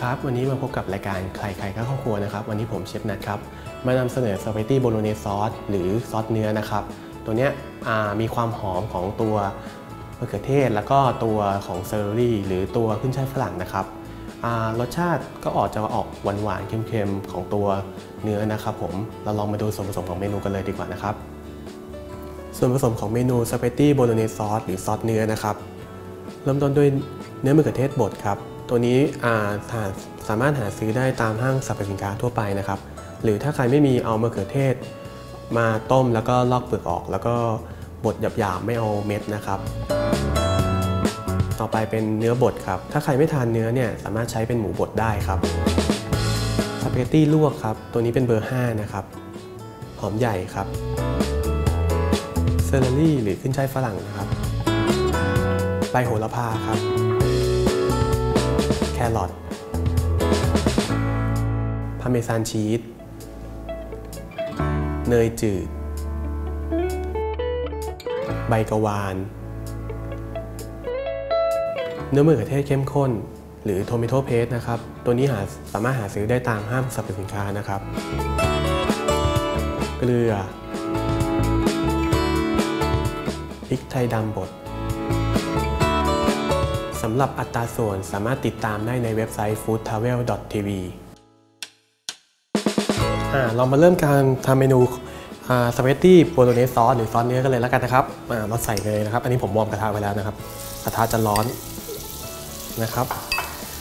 ครับ วันนี้มาพบกับรายการใครใครก็เข้าครัวนะครับ วันนี้ผมเชฟนัทครับ มานำเสนอสปาเกตตี้โบโลเนสซอสหรือซอสเนื้อนะครับ ตัวเนี้ยมีความหอมของตัวมะเขือเทศ แล้วก็ตัวของเซอร์รี่ หรือตัวขึ้นช่ายฝรั่งนะครับรสชาติก็ออกจะออกหวานๆเค็มๆของตัวเนื้อนะครับผมเราลองมาดูส่วนผสมของเมนูกันเลยดีกว่านะครับ ส่วนผสมของเมนูสปาเกตตี้โบโลเนสซอสหรือซอสเนื้อนะครับ เริ่มต้นด้วยเนื้อมะเขือเทศบดครับ ตัวนี้สามารถหาซื้อได้ตามห้างสรรพสินค้าทั่วไปนะครับ หรือถ้าใครไม่มีเอามะเขือเทศ มาต้มแล้วก็ลอกเปลือกออก แล้วก็บดหยาบๆไม่เอาเม็ดนะครับ ต่อไปเป็นเนื้อบดครับ ถ้าใครไม่ทานเนื้อเนี่ยสามารถใช้เป็นหมูบดได้ครับสปาเกตตี้ลวกครับ ตัวนี้เป็นเบอร์ 5 นะครับ หอมใหญ่ครับเซอร์รี่หรือขึ้นช่ายฝรั่งนะครับใบโหระพาครับ รอทพาเมซานชีสเนยจืด ใบกะวาน เนื้อมะเขือเทศเข้มข้น หรือโทมิโตเพสนะครับ ตัวนี้หาสามารถหาซื้อได้ตามห้างสรรพสินค้านะครับ เกลือพริกไทยดำบด สำหรับอัตราส่วนสามารถติดตามได้ในเว็บไซต์ foodtravel.tv เรามาเริ่มการทำเมนูสปาเกตตี้โบโลเนสซอสหรือซอสเนื้อกันเลยแล้วกันนะครับอ่าเราใส่เลยนะครับ อันนี้ผมวอร์มกระทะไว้แล้วนะครับ กระทะจะร้อนนะครับ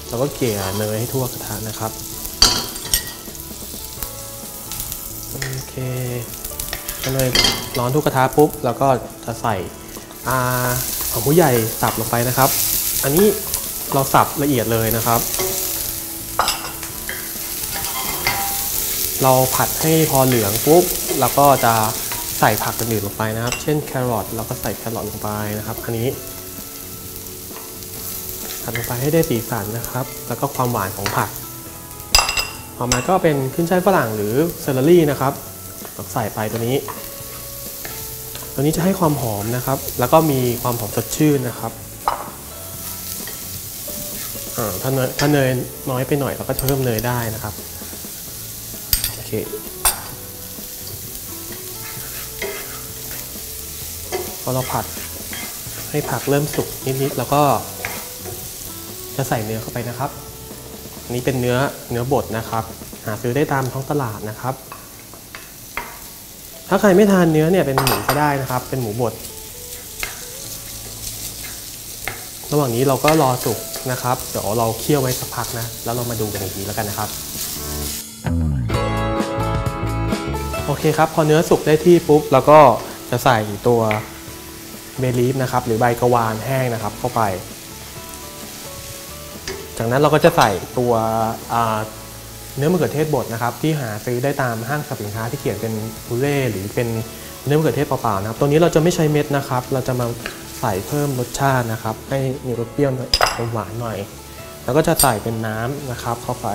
เราก็เกลี่ยเนยให้ทั่วกระทะนะครับโอเคเนยร้อนทุกกระทะปุ๊บ แล้วก็จะใส่หอมผู้ใหญ่สับลงไปนะครับ อันนี้เราสับละเอียดเลยนะครับ เราผัดให้พอเหลืองปุ๊บแล้วก็จะใส่ผักอื่นๆลงไปนะครับ เช่นแครอทเราก็ใส่แครอทลงไปนะครับ อันนี้ผัดลงไปให้ได้สีสันนะครับ แล้วก็ความหวานของผักต่อมาก็เป็นขึ้นช่ายฝรั่งหรือเซอร์รี่นะครับใส่ไปตัวนี้ ตัวนี้จะให้ความหอมนะครับ แล้วก็มีความหอมสดชื่นนะครับ ถ้าเนยถ้าเนยน้อยไปหน่อยเราก็เพิ่มเนยได้นะครับโอเคพอเราผัดให้ผักเริ่มสุกนิดๆแล้วก็จะใส่เนื้อเข้าไปนะครับ อันนี้เป็นเนื้อเนื้อบดนะครับ หาซื้อได้ตามท้องตลาดนะครับ ถ้าใครไม่ทานเนื้อเนี่ยเป็นหมูก็ได้นะครับ เป็นหมูบด ระหว่างนี้เราก็รอสุก นะครับ เดี๋ยวเราเคี่ยวไว้สักพักนะ แล้วเรามาดูกันอีกทีแล้วกันนะครับ โอเคครับ พอเนื้อสุกได้ที่ปุ๊บเราก็จะใส่ตัวเบลีฟนะครับ หรือใบกระวานแห้งนะครับ เข้าไป จากนั้นเราก็จะใส่ตัวเนื้อมะเขือเทศบดนะครับ ที่หาซื้อได้ตามห้างสรรพสินค้าที่เขียนเป็นพูเล่หรือเป็นเนื้อมะเขือเทศเปล่าๆนะครับ ตัวนี้เราจะไม่ใช้เม็ดนะครับ เราจะมา ใส่เพิ่มรสชาตินะครับ ให้มีรสเปรี้ยวหน่อยอมหวานหน่อย แล้วก็จะใส่เป็นน้ำนะครับเข้าไป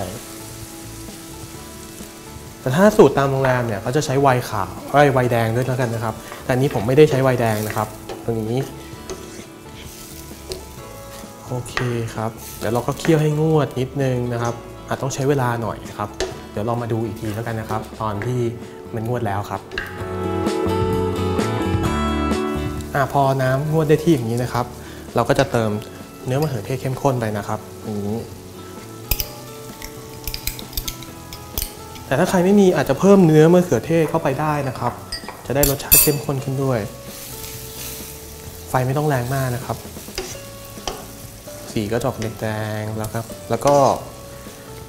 แต่ถ้าสูตรตามโรงแรมเนี่ยเขาจะใช้ไวน์ขาวไอ้ไวน์แดงด้วยแล้วกันนะครับ แต่อันนี้ผมไม่ได้ใช้ไวน์แดงนะครับ ตรงนี้โอเคครับ เดี๋ยวเราก็เคี่ยวให้งวดนิดนึงนะครับ อาจต้องใช้เวลาหน่อยครับ เดี๋ยวเรามาดูอีกทีแล้วกันนะครับ ตอนที่มันงวดแล้วครับ อพอน้ำงวดได้ที่อย่างนี้นะครับ เราก็จะเติมเนื้อมะเขือเทศเข้มข้นไปนะครับอย่างนี้ แต่ถ้าใครไม่มีอาจจะเพิ่มเนื้อมะเขือเทศเข้าไปได้นะครับ จะได้รสชาติเข้มข้นขึ้นด้วย ไฟไม่ต้องแรงมากนะครับ สีก็จะออกแดงๆแล้วครับ แล้วก็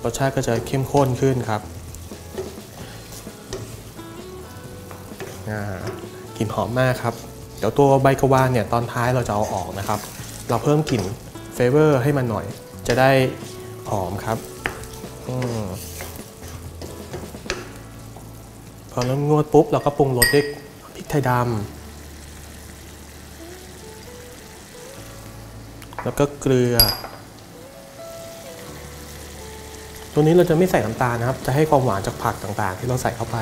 รสชาติก็จะเข้มข้นขึ้นครับกลิ่นหอมมากครับ เดี๋ยวตัวใบกะวานเนี่ยตอนท้ายเราจะเอาออกนะครับ เราเพิ่มกลิ่นเฟเวอร์ให้มันหน่อย จะได้หอมครับอพอเริ่มงวดปุ๊บเราก็ปรุงรสด้วยพริกไทยดำแล้วก็เกลือ ตัวนี้เราจะไม่ใส่น้ำตาลนะครับ จะให้ความหวานจากผักต่างๆ ที่เราใส่เข้าไป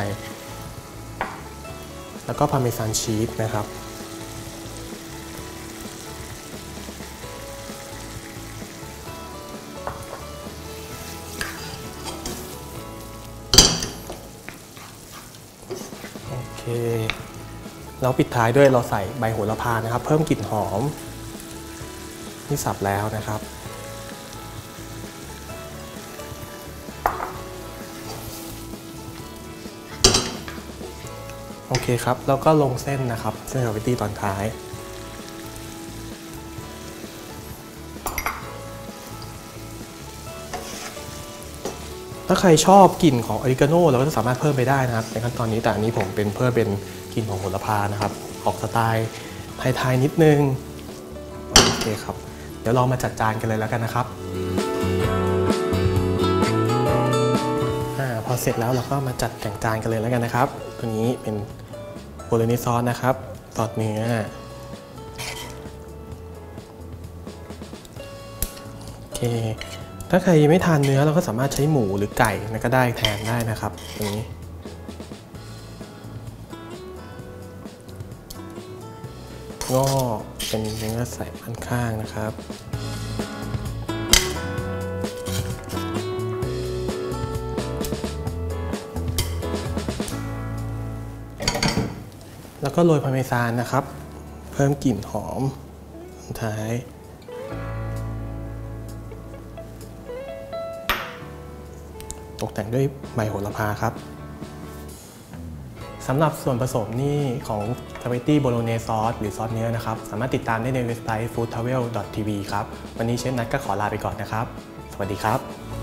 แล้วก็พาเมซานชีสนะครับ แล้วปิดท้ายด้วยเราใส่ใบโหระพานะครับ เพิ่มกลิ่นหอมนี่สับแล้วนะครับ โอเคครับ แล้วก็ลงเส้นนะครับ เส้นสปาเกตตี้ตอนท้าย ถ้าใครชอบกลิ่นของออริกาโน่เราก็จะสามารถเพิ่มไปได้นะครับในขั้นตอนนี้แต่อันนี้ผมเป็นเพิ่มเป็นกลิ่นของโหระพานะครับ ออกสไตล์ไทยๆนิดนึงโอเคครับ เดี๋ยวเรามาจัดจานกันเลยแล้วกันนะครับพอเสร็จแล้วเราก็มาจัดแต่งจานกันเลยแล้วกันนะครับ ตัวนี้เป็นโบโลเนซซอสนะครับซอสเนื้อโอเค ถ้าใครไม่ทานเนื้อเราก็สามารถใช้หมูหรือไก่นะก็ได้แทนได้นะครับตรงนี้ก็เป็นเนื้อใส่พันข้างนะครับแล้วก็โรยพาเมซานนะครับ เพิ่มกลิ่นหอมสุดท้าย ตกแต่งด้วยใบโหระพาครับสำหรับส่วนผสมนี่ของสปาเกตตี้โบโลเนซอสหรือซอสเนื้อนะครับ สามารถติดตามได้ในเว็บไซต์ foodtravel.tv ครับ วันนี้เชฟนัทก็ขอลาไปก่อนนะครับ สวัสดีครับ